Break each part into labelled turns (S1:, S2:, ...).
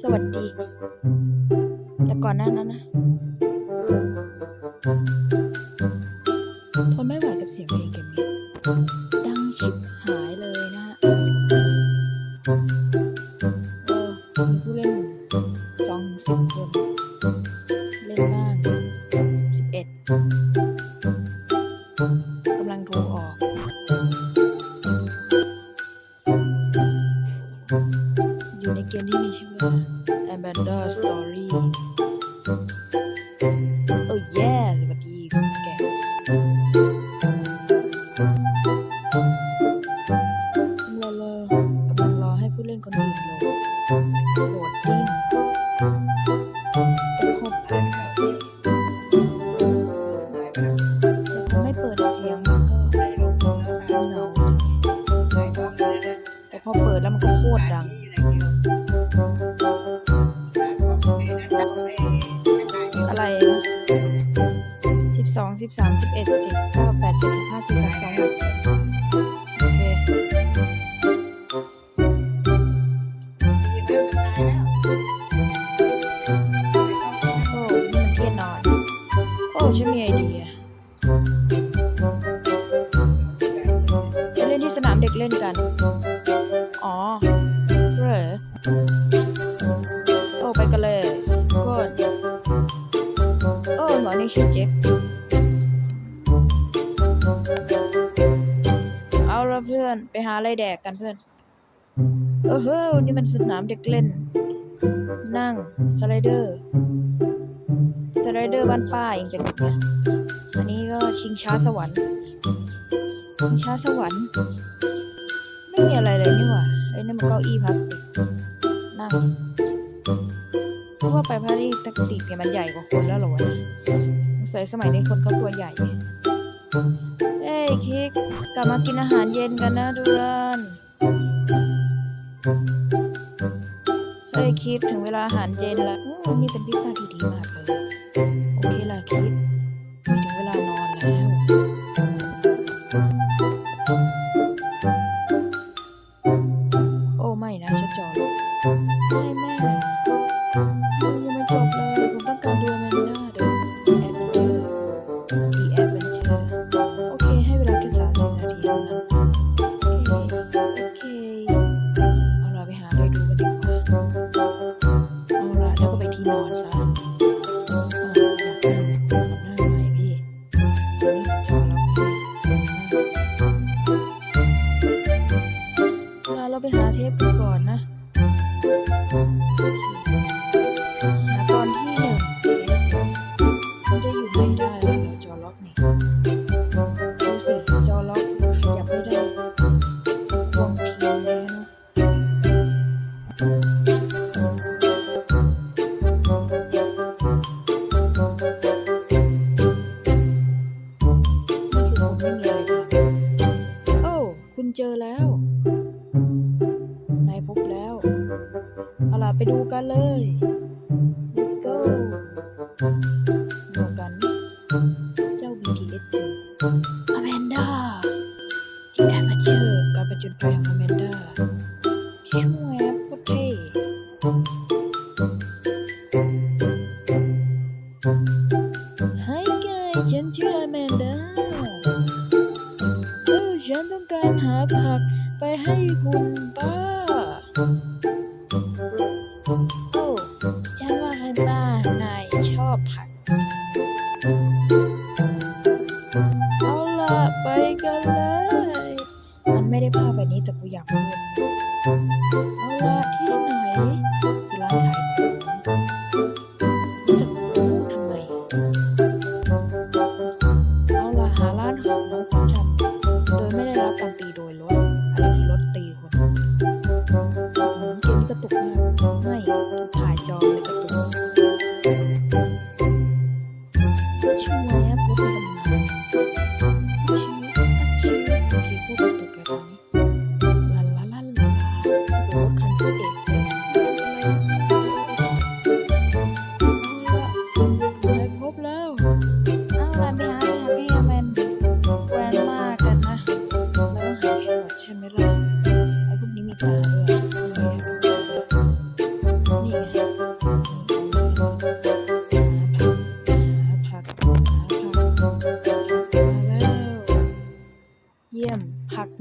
S1: สวัสดี แต่ก่อนหน้านั้นนะทนไม่ไหวกับเสียงเพลงเกมนี้ดังชิบหายเลยนะฮะเออผู้เล่นสองสิบคนเล่นบ้างสิบเอ็ดกำลังโทรออก mechanism and benders story. Oh yeah. สิบสามสิบเอ็ดสิบเก้าแปดเจ็ดห้าสี่สามสองโอเคโอ้นี่มันเทียนนอน โอ้ฉันมีไอเดียไปเล่นที่สนามเด็กเล่นกัน อ๋อเหรอโอ้ไปกันเลยก็โอ้หมอนี่ชื่อเจ็ค อนไปหาอะไรแดกกันเพื่อน เออเฮ้ยนี่มันสนามเด็กเล่น นั่ง สไลเดอร์ สไลเดอร์บ้านป้าเองเป็นแบบนี้อันนี้ก็ชิงช้าสวรรค์ ชิงช้าสวรรค์ ไม่มีอะไรเลยนี่หว่าไอ้นั่มันเก้าอี้พลาสติกนั่งเพราะว่าไปพลาสติกเนี่ยมันใหญ่กว่าคนแล้วเหรอวะสงสัยสมัยนี้คนเขาตัวใหญ่ คิกกลับมากินอาหารเย็นกันนะดูรันเฮ้ยคิดถึงเวลาอาหารเย็นละอู้นี่เป็นพิซซ่าที่ดีมากเลย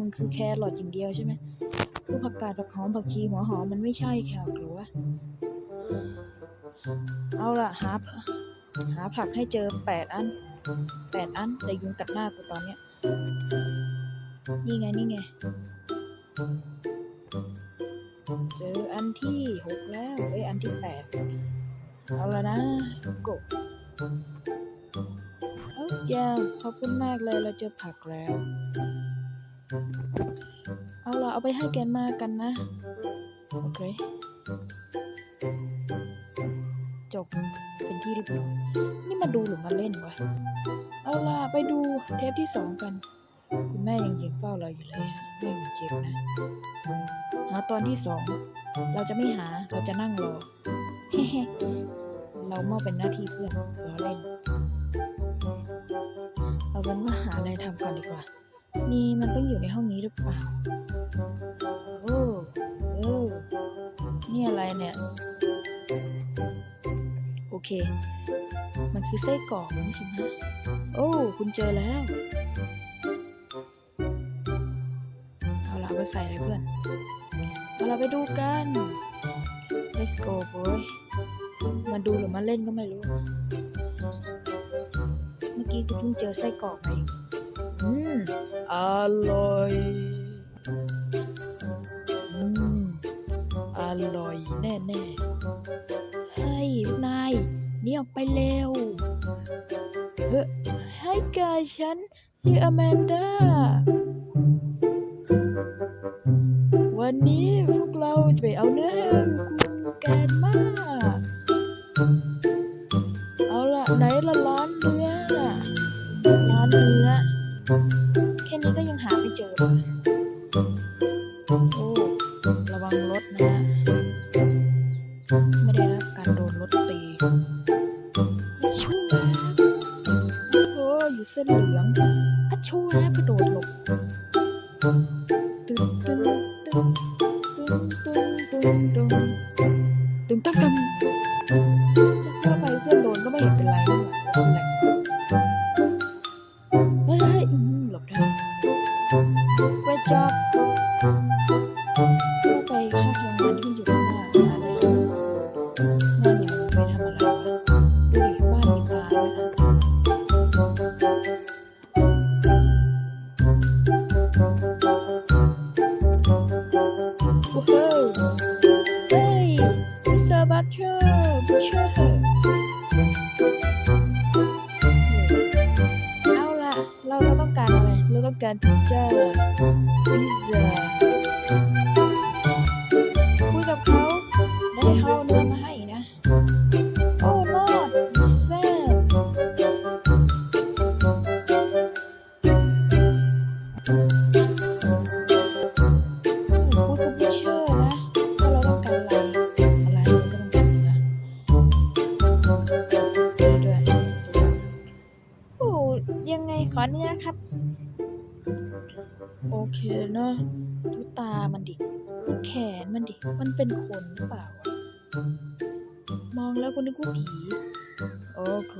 S1: รอทอย่างเดียวใช่ไหมพวกผักกาดผักหอมผักชีหัวหอมมันไม่ใช่แครหรือวะเอาล่ะหาหาผักให้เจอแปดอันแปดอันแต่ยุงกัดหน้ากูตอนเนี้ยนี่ไงนี่ไงเจออันที่หกแล้วเอ้ยอันที่แปดเอาละนะกบเอาแย่ขอบคุณมากเลยเราเจอผักแล้ว เอาล่ะเอาไปให้แกนมากันนะ โอเค จบ เป็นที่เรียบร้อยนี่มาดูหรือมาเล่นวะ เอาล่ะไปดูเทปที่สองกัน คุณแม่ยังยิงเฝ้าเราอยู่เลยแม่ยังเจ็บนะหาตอนที่สอง เราจะไม่หา เราจะนั่งรอเฮ้เรามอบเป็นหน้าที่เพื่อนรอเล่น เอาเป็นว่าหาอะไรทำก่อนดีกว่า นี่มันต้องอยู่ในห้องนี้หรือเปล่า โอ้โอ้นี่อะไรเนี่ย โอเค มันคือไส้กรอกนี่ใช่ไหมโอ้ คุณเจอแล้ว เอาละไปใส่เลยเพื่อนเอาละไปดูกัน let's go boy มาดูหรือมาเล่นก็ไม่รู้ เมื่อกี้กูเพิ่งเจอไส้กรอกไปอืม อร่อยอืมอร่อยแน่ๆเฮ้ยนายหนี่ออกไปเร็วเฮ้ยให้กายฉันชื่ออแมนดาวันนี้พวกเราจะไปเอาเนื้อให้คุณแกนมาก ระวังรถนะ Música นมันดิ มันเป็นคนหรือเปล่าวะมองแล้วก็นึกว่าผี โอเค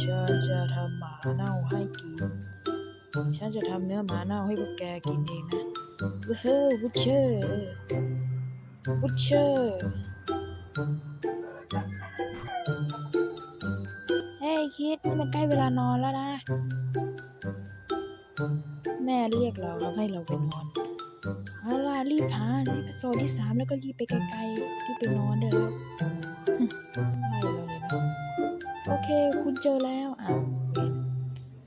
S1: ฉันจะทำหมาเน่าให้กิน ฉันจะทำเนื้อหมาเน่าให้พวกแกกินเองนะเฮ้ยบุชเชอร์บุชเชอร์เฮ้ยคิดมันใกล้เวลานอนแล้วนะ แม่เรียกเราแล้วให้เราไปนอน เอาล่ะรีบหาโซนที่สามแล้วก็รีบไปไกลๆรีบไปนอนเด้อแล้วไล่เราเลยนะโอเคคุณเจอแล้วอ้าว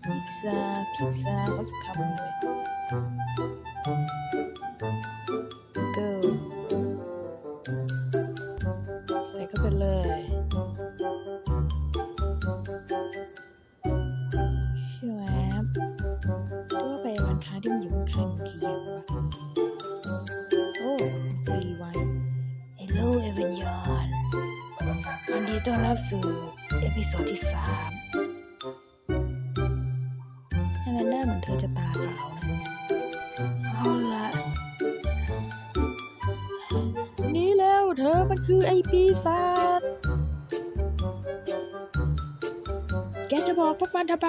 S1: พิซซ่าพิซซ่าเขาสักคำเลย Hello everyone ยินดีต้อนรับสู่เอพิโซดที่สามให้มันหน้าเหมือนเธอจะตาขาวนะเอาละนี่แล้วเธอมันคือไอปีศาจแกจะบอกพวกมันทำไม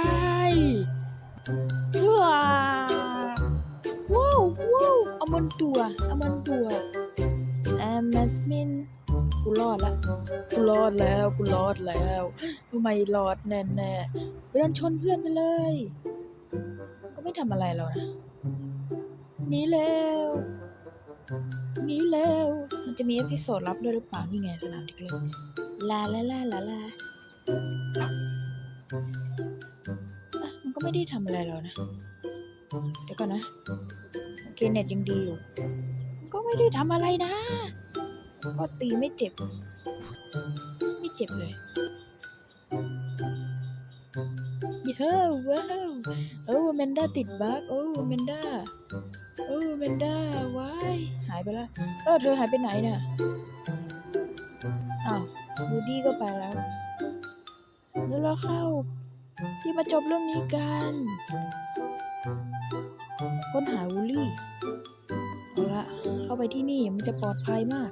S1: อดละกูรอดแล้วกูรอดแล้วทำไมรอดแน่แน่ไปโดนชนเพื่อนไปเลย ก็ไม่ทำอะไรเรานะหนีแล้วหนีแล้วมันจะมีเอพิโซดลับด้วยหรือเปล่านี่ไงสนามเด็กเล่นลาลาลาลาลามันก็ไม่ได้ทำอะไรเรานะ เดี๋ยวก่อนนะโอเคเน็ตยังดีอยู่ ก็ไม่ได้ทำอะไรนะ ก็ตีไม่เจ็บ ไม่เจ็บเลยเย้ว้าวโอ้แมนด้าติดบั๊กโอ้แมนด้าโอ้แมนด้าว้ายหายไปแล้วเออเธอหายไปไหนน่ะอ้าวบูดี้ก็ไปแล้วแล้วเราเข้า ที่มาจบเรื่องนี้กันค้นหาวูลี่เอาละเข้าไปที่นี่มันจะปลอดภัยมาก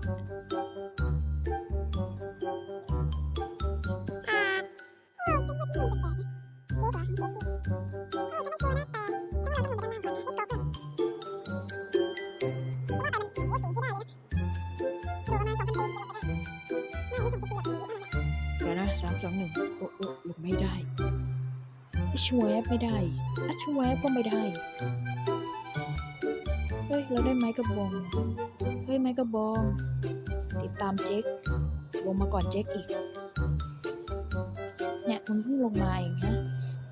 S2: ช่วยไม่ได้
S1: อช่วยก็ไม่ได้ เฮ้ย เราได้ไม้กระบอง เฮ้ย ไม้กระบอง ติดตามเจ๊ก ลงมาก่อนเจ๊กอีก เนี่ยมึงเพิ่งลงมาเองฮะ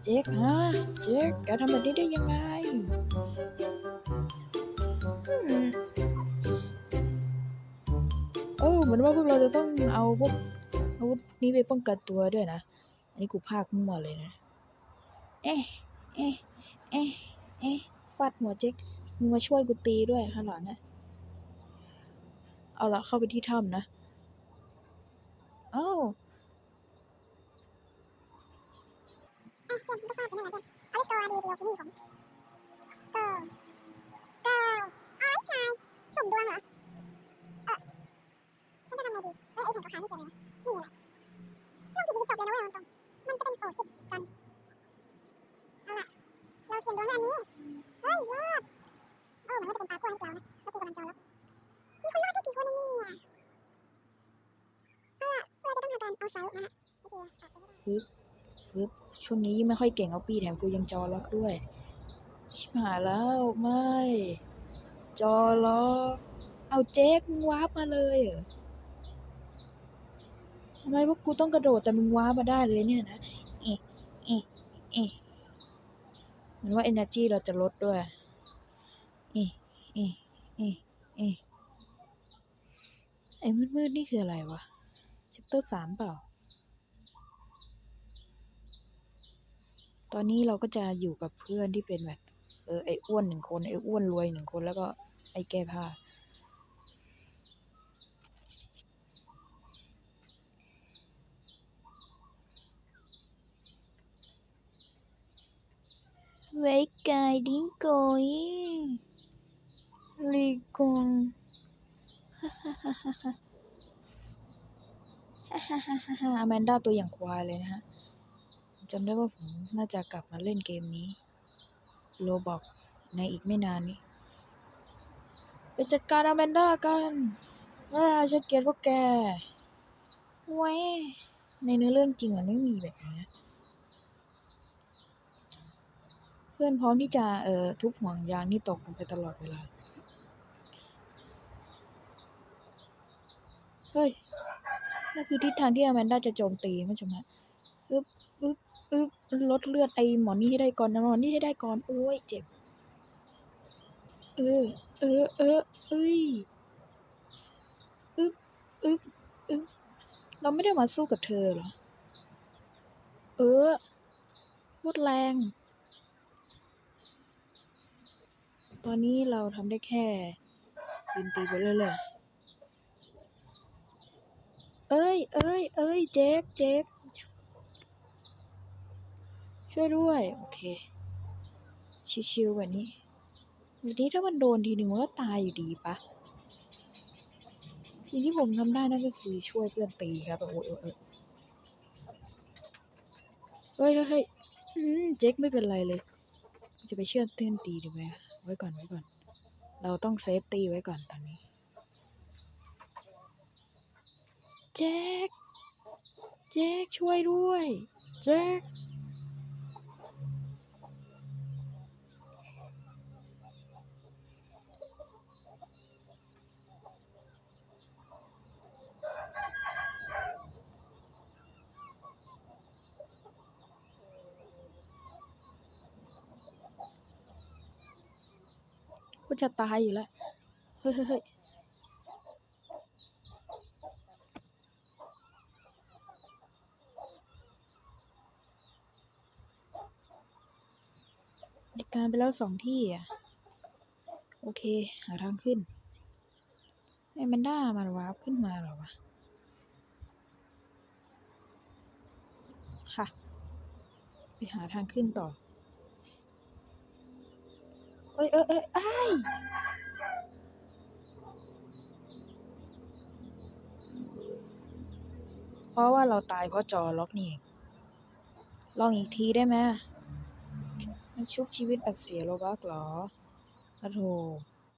S1: เจ๊กฮะ เจ๊กแกทำแบบนี้ได้ยังไงอืมโอ้เหมือนว่าพวกเราจะต้องเอาพวกอาวุธนี้ไปป้องกันตัวด้วยนะ อันนี้กูพากมั่วเลยนะ เอ๊ะ เอ๊ะ เอ๊ะ เอ๊ะฟาดหัวเจ๊กมึงมาช่วยกูตีด้วยข้างหลังอะเอาละเข้าไปที่ถ้ำนะเอ้
S2: อะเพื่อนมันก็ฟาดไปนั่นแหละเพื่อนอลิสโตอาดีดียวที่นี่ผมก็ก็เอาไอ้ชายสุ่มดวงเหรอ ปให้ได้
S1: ปึ๊บช่วงนี้ไม่ค่อยเก่งเอาปีแถมกูยังจอล็อกด้วย ชิบหายแล้วไม่ จอล็อกเอาเจ๊กมึงวาร์ปมาเลยเหรอทำไมพวกกูต้องกระโดดแต่มึงวาร์ปมาได้เลยเนี่ยนะเอะเอะเอะเหมือนว่า energy เราจะลดด้วยเอะเอะเอะเอะไอ้มืดๆนี่คืออะไรวะ chapter สามเปล่า อนนี้เราก็จะอยู่กับเพื่อนที่เป็นแบบ เออไอ้อ้วนหนึ่งคนไอ้อ้วนรวยหนึ่งคนแล้วก็ไอ้แก้ผ้าไว้กายดิ้งโกยลีกงฮ่าฮ่าฮ่าฮ่าฮ่าฮ่าฮ่าฮ่าฮ่าอแมนด้าตัวอย่างควายเลยนะฮะ จำได้ว่าผมน่าจะกลับมาเล่นเกมนี้ โลบอกในอีกไม่นานนี้ไปจัดการอแมนด้ากันว่าฉันเกลียดพวกแกแหวในเนื้อเรื่องจริงมันไม่มีแบบนี้นะเพื่อนพร้อมที่จะเอ่อทุบห่วงยางนี่ตกลงไปตลอดเวลา เฮ้ยนั่นคือทิศทางที่อแมนด้าจะโจมตีไม่ใช่ไหมอึ๊บ อึ๊บอึ๊บลดเลือดไอหมอนี่ให้ได้ก่อนนะหมอนี่ให้ได้ก่อน โอ้ยเจ็บ เออ เออ เออเอ้ยอึ๊บอึ๊บอึ๊บเราไม่ได้มาสู้กับเธอเหรอ เออพูดแรง ตอนนี้เราทำได้แค่ยืนตีไปเรื่อยๆเอ้ย เอ้ย เอ้ย เจ๊กเจ๊ก ช่วยด้วย โอเค ชิวๆแบบนี้แบบนี้ถ้ามันโดนทีหนึ่งมันก็ตายอยู่ดีปะสิ่งที่ผมทำได้นั่นก็คือช่วยเพื่อนตีครับโอ้ยโอ้ยโอ้ยเฮ้ยเฮ้ยเจ๊กไม่เป็นไรเลย จะไปเชื่อเพื่อนตีดีไหมไว้ก่อนไว้ก่อน เราต้องเซฟตีไว้ก่อนตอนนี้แจ็คแจ็คช่วยด้วยแจ็ค จะตายอยู่แล้ว เฮ้ยเฮ้ยจัดการไปแล้วสองที่อะ โอเค หาทางขึ้น ไอ้แมนด้ามันวาร์ปขึ้นมาหรอวะ ค่ะ ไปหาทางขึ้นต่อ อ้ยเอ้ยเอ้ยอ้เพราะว่าเราตายเพราะจอล็อกนี่เองลองอีกทีได้ไหมมันชุบชีวิตอัดเสียโลบักเหรอโอ้โห